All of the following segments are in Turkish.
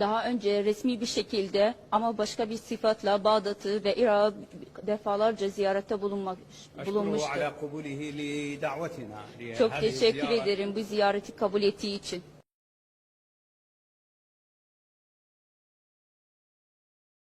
Daha önce resmi bir şekilde ama başka bir sıfatla Bağdat'ı ve Irak'ı defalarca ziyarette bulunmuştu. Çok teşekkür ederim bu ziyareti kabul ettiği için.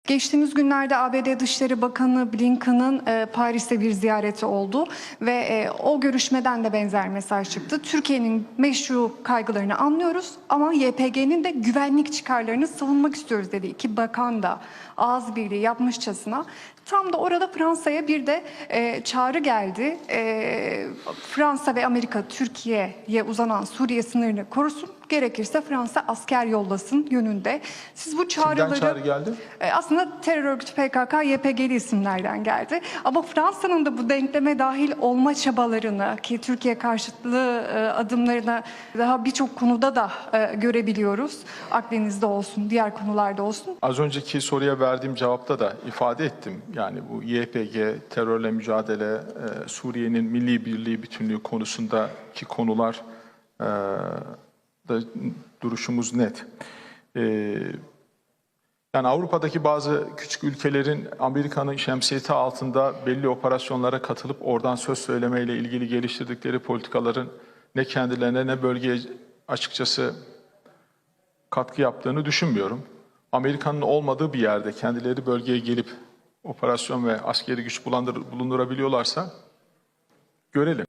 Geçtiğimiz günlerde ABD Dışişleri Bakanı Blinken'ın e, Paris'te bir ziyareti oldu ve e, o görüşmeden de benzer mesaj çıktı. Türkiye'nin meşru kaygılarını anlıyoruz ama YPG'nin de güvenlik çıkarlarını savunmak istiyoruz dedi. İki bakan da ağız birliği yapmışçasına. Tam da orada Fransa'ya bir de e, çağrı geldi. E, Fransa ve Amerika Türkiye'ye uzanan Suriye sınırını korusun. Gerekirse Fransa asker yollasın yönünde. Siz bu çağrıları... Kimden çağrı geldi? E, Aslında terör örgütü PKK, YPG'li isimlerden geldi. Ama Fransa'nın da bu denkleme dahil olma çabalarını ki Türkiye karşıtlığı e, adımlarını daha birçok konuda da e, görebiliyoruz. Akdeniz'de olsun, diğer konularda olsun. Az önceki soruya verdiğim cevapta da ifade ettim. Yani bu YPG, terörle mücadele, e, Suriye'nin milli birliği bütünlüğü konusundaki konular da duruşumuz net. E, yani Avrupa'daki bazı küçük ülkelerin Amerika'nın şemsiyeti altında belli operasyonlara katılıp oradan söz söylemeyle ilgili geliştirdikleri politikaların ne kendilerine ne bölgeye açıkçası katkı yaptığını düşünmüyorum. Amerika'nın olmadığı bir yerde kendileri bölgeye gelip operasyon ve askeri güç bulundurabiliyorlarsa görelim.